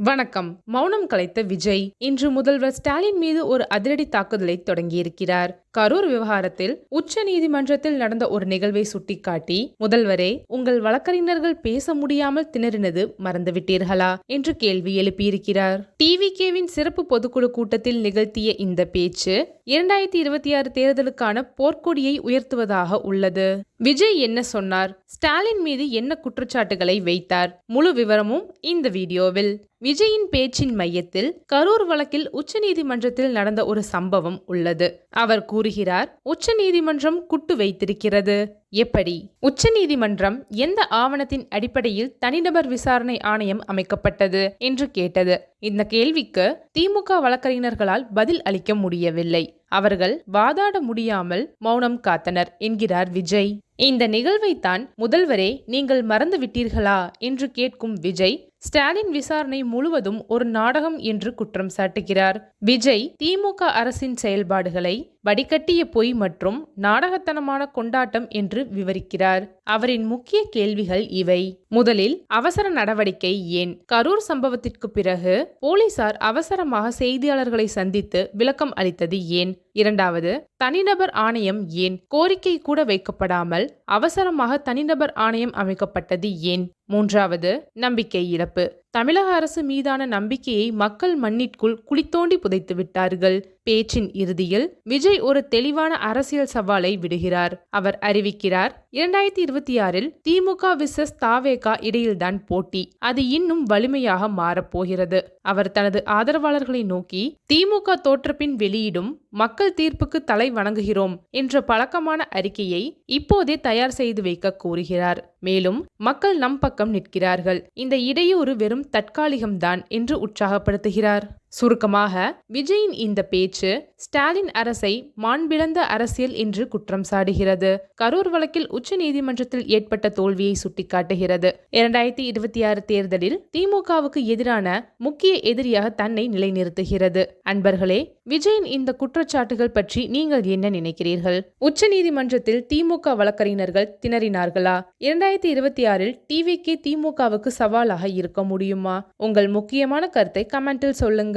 வணக்கம். மௌனம் கலைத்த விஜய் இன்று முதல்வர் ஸ்டாலின் மீது ஒரு அதிரடி தாக்குதலை தொடங்கியிருக்கிறார். கரூர் விவகாரத்தில் உச்ச நீதிமன்றத்தில் நடந்த ஒரு நிகழ்வை சுட்டிக்காட்டி முதல்வரே உங்கள் வழக்கறிஞர்கள் பேச முடியாமல் திணறினது மறந்துவிட்டீர்களா? என்று கேள்வி எழுப்பியிருக்கிறார். டிவிகேவின் சிறப்பு பொதுக்குழு கூட்டத்தில் நிகழ்த்திய இந்த பேச்சு இரண்டாயிரத்தி இருபத்தி ஆறு தேர்தலுக்கான போர்க்கொடியை உயர்த்துவதாக உள்ளது. விஜய் என்ன சொன்னார்? ஸ்டாலின் மீது என்ன குற்றச்சாட்டுகளை வைத்தார்? முழு விவரமும் இந்த வீடியோவில். விஜயின் பேச்சின் மையத்தில் கரூர் வழக்கில் உச்சநீதிமன்றத்தில் நடந்த ஒரு சம்பவம் உள்ளது. அவர் கூறுகிறார் உச்சநீதிமன்றம் குட்டு வைத்திருக்கிறது. எப்படி? உச்சநீதிமன்றம் எந்த ஆவணத்தின் அடிப்படையில் தனிநபர் விசாரணை ஆணையம் அமைக்கப்பட்டது என்று கேட்டது. இந்த கேள்விக்கு திமுக வழக்கறிஞர்களால் பதில் அளிக்க முடியவில்லை. அவர்கள் வாதாட முடியாமல் மௌனம் காத்தனர் என்கிறார் விஜய். இந்த நிகழ்வைத்தான் முதல்வரே நீங்கள் மறந்து விட்டீர்களா என்று கேட்கும் விஜய் ஸ்டாலின் விசாரணை முழுவதும் ஒரு நாடகம் என்று குற்றம் சாட்டுகிறார். விஜய் திமுக அரசின் செயல்பாடுகளை வடிகட்டிய பொய் மற்றும் நாடகத்தனமான கொண்டாட்டம் என்று விவரிக்கிறார். அவரின் முக்கிய கேள்விகள் இவை. முதலில் அவசர நடவடிக்கை ஏன்? கரூர் சம்பவத்திற்கு பிறகு போலீசார் அவசரமாக செய்தியாளர்களை சந்தித்து விளக்கம் அளித்தது ஏன்? இரண்டாவது தனிநபர் ஆணையம் ஏன்? கோரிக்கை கூட வைக்கப்படாமல் அவசரமாக தனிநபர் ஆணையம் அமைக்கப்பட்டது ஏன்? மூன்றாவது நம்பிக்கை இழப்பு. தமிழக அரசு மீதான நம்பிக்கையை மக்கள் மண்ணிற்குள் குளித்தோண்டி புதைத்து விட்டார்கள். பேச்சின் இறுதியில் விஜய் ஒரு தெளிவான அரசியல் சவாலை விடுகிறார். அவர் அறிவிக்கிறார் இரண்டாயிரத்தி இருபத்தி ஆறில் திமுக விசஸ் தாவேகா இடையில்தான் போட்டி. அது இன்னும் வலிமையாக மாறப்போகிறது. அவர் தனது ஆதரவாளர்களை நோக்கி திமுக தோற்றப்பின் வெளியிடும் மக்கள் தீர்ப்புக்கு தலை வணங்குகிறோம் என்ற பழக்கமான அறிக்கையை இப்போதே தயார் செய்து வைக்க கூறுகிறார் மேலும் மக்கள் நம் பக்கம் நிற்கிறார்கள். இந்த இடையூறு வெறும் தற்காலிகம்தான் என்று உற்சாகப்படுத்துகிறார். சுருக்கமாக விஜயின் இந்த பேச்சு ஸ்டாலின் அரசை மாண்பிழந்த அரசியல் என்று குற்றம் சாடுகிறது. கரூர் வழக்கில் உச்ச நீதிமன்றத்தில் ஏற்பட்ட தோல்வியை சுட்டிக்காட்டுகிறது. இரண்டாயிரத்தி இருபத்தி ஆறு தேர்தலில் திமுகவுக்கு எதிரான முக்கிய எதிரியாக தன்னை நிலைநிறுத்துகிறது. அன்பர்களே விஜயின் இந்த குற்றச்சாட்டுகள் பற்றி நீங்கள் என்ன நினைக்கிறீர்கள்? உச்ச நீதிமன்றத்தில் திமுக வழக்கறிஞர்கள் திணறினார்களா? இரண்டாயிரத்தி இருபத்தி ஆறில் டிவிக்கு திமுகவுக்கு சவாலாக இருக்க முடியுமா? உங்கள் முக்கியமான கருத்தை கமெண்டில் சொல்லுங்கள்.